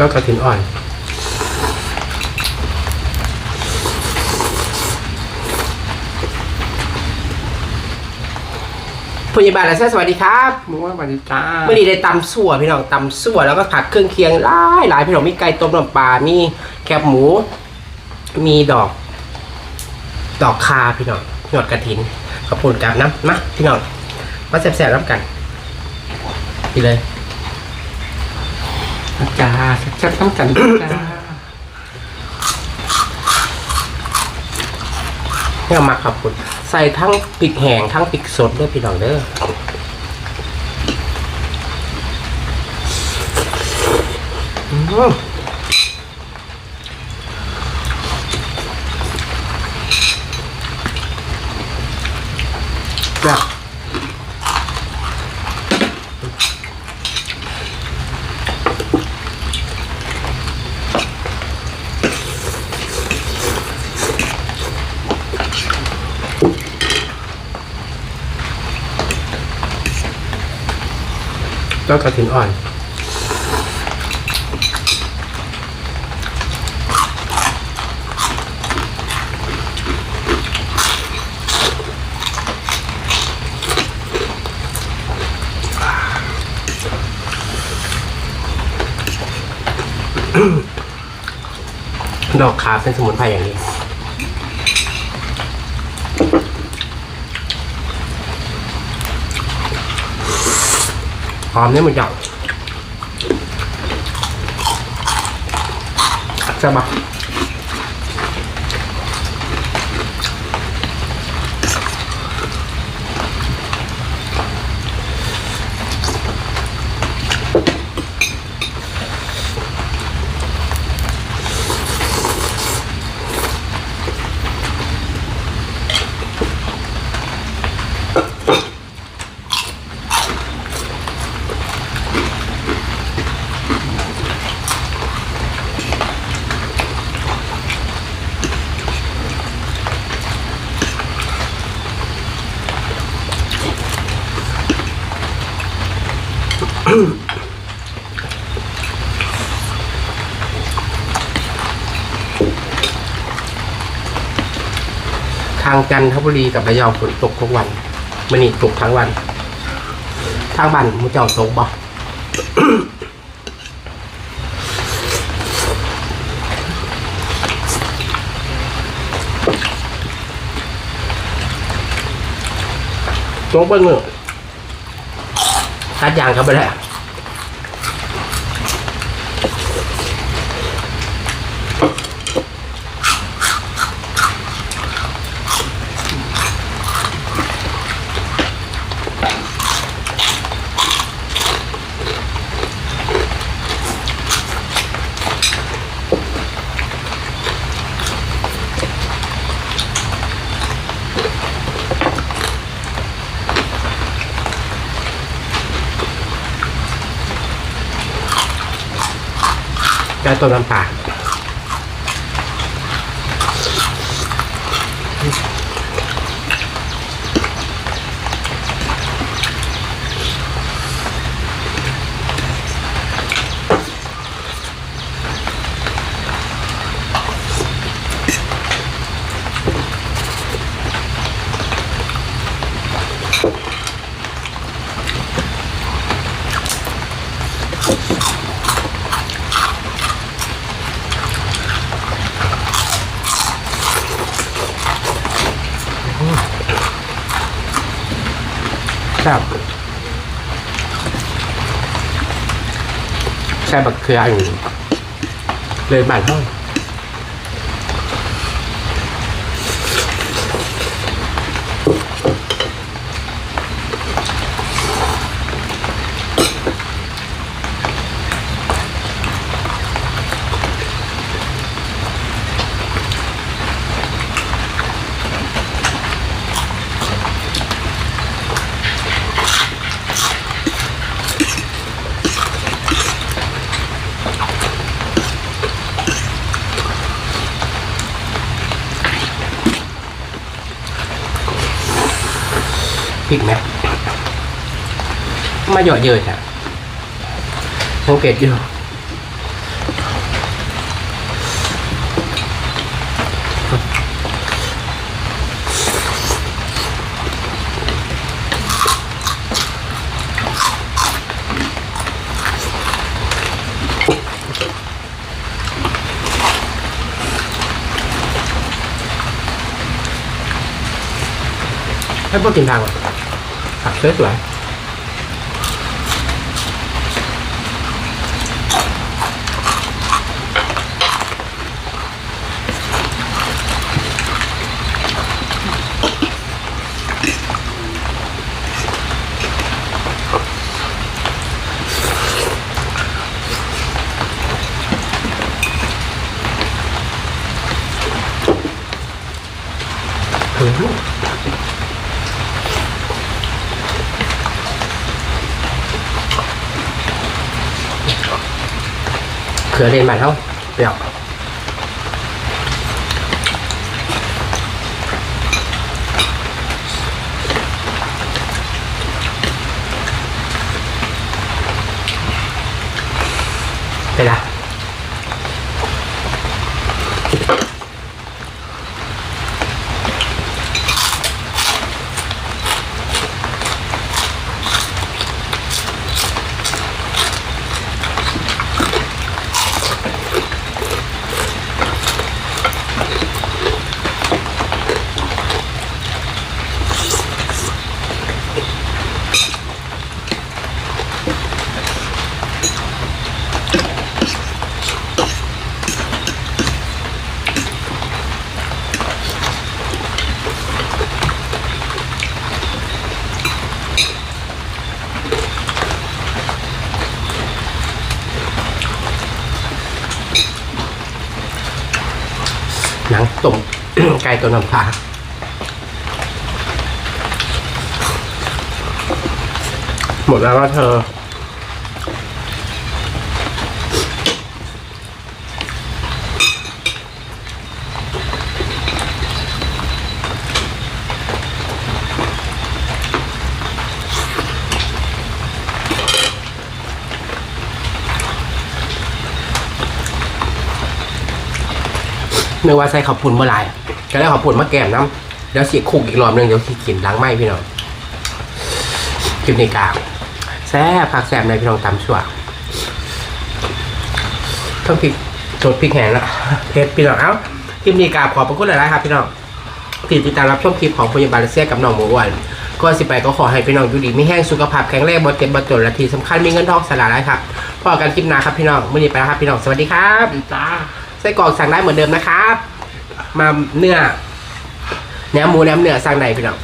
แล้วกระถินอ่อนพยาบาลและสวัสดีครับมึงว่าปฏิจ้าเมื่อนี้ได้ตำสั่วพี่น้องตำสั่วแล้วก็ผักเครื่องเคียงหลายหลายพี่น้องมีไก่ต้มน้ำปลา มีแคบหมู มีดอก ดอกคาพี่น้องหยอดกระถินขอบคุณกับน้ำมาพี่น้องมาแซ่บๆน้ำกันไปเลย จ้าแซ่บๆต้องกันจ้าเนี่ยมาครับคุณใส่ทั้งปิกแห้งทั้งปิกสดด้วยพี่น้องเด้ออืม แล้วกระถินอ่อนดอกขาเป็นสมุนไพรอย่างนี้ หอมเนี่ยมันจะใช่ปะ ทางจันทบุรีกับระยองฝนตกทุกวันมันนี่ตกทั้งวัน ทางบ้านมุเจ้าตกบ่ ตกเบิ้งเนอะตัดยางครับไปแล้ว ต้นน้ำปลา ครับใช่บักเขืออยู่เลยบ้านห้อง พริกไหมมาหยอดเยอะจ้ะสังเกตดูให้พวกกินทางก่อน มาเท่าเปรี้ยางต้ม ไก่ตัวน้ำปลาหมดแล้วว่าเธอ นึกว่าใส่ขับปุ่นเมื่อไรก็ได้ขับปุ่นมาแกมน้ำเดี๋ยวสียคุกอีกรอบหนึงเดี๋ยวสีกินล้างไหมพี่น้องคลิปนี้กลางแซ่บผักแซ่บในพี่น้องตำชั่วต้องพริกสดพริกแห้งละเผ็ดพี่น้องเอ้าคลิปนี้กาบขอบพระคุณหลายๆครับพี่น้องที่ติดตามรับชมคลิปของพยาบาลเซียกับน้องหมูอ้วนก็สิไปก็ขอให้พี่น้องอยู่ดีไม่แห้งสุขภาพแข็งแรงบ่เจ็บบ่จนและที่สำคัญมีเงินทองสลาไรครับพอกันคลิปหน้าครับพี่น้องมื่อนี้ไปแล้วครับพี่น้องสวัสดีครับ จ้า ไส้กรอกสั่งได้เหมือนเดิมนะครับ มาเนื้อเนื้อหมูเนื้อเนื้อสั่งได้พี่น้อง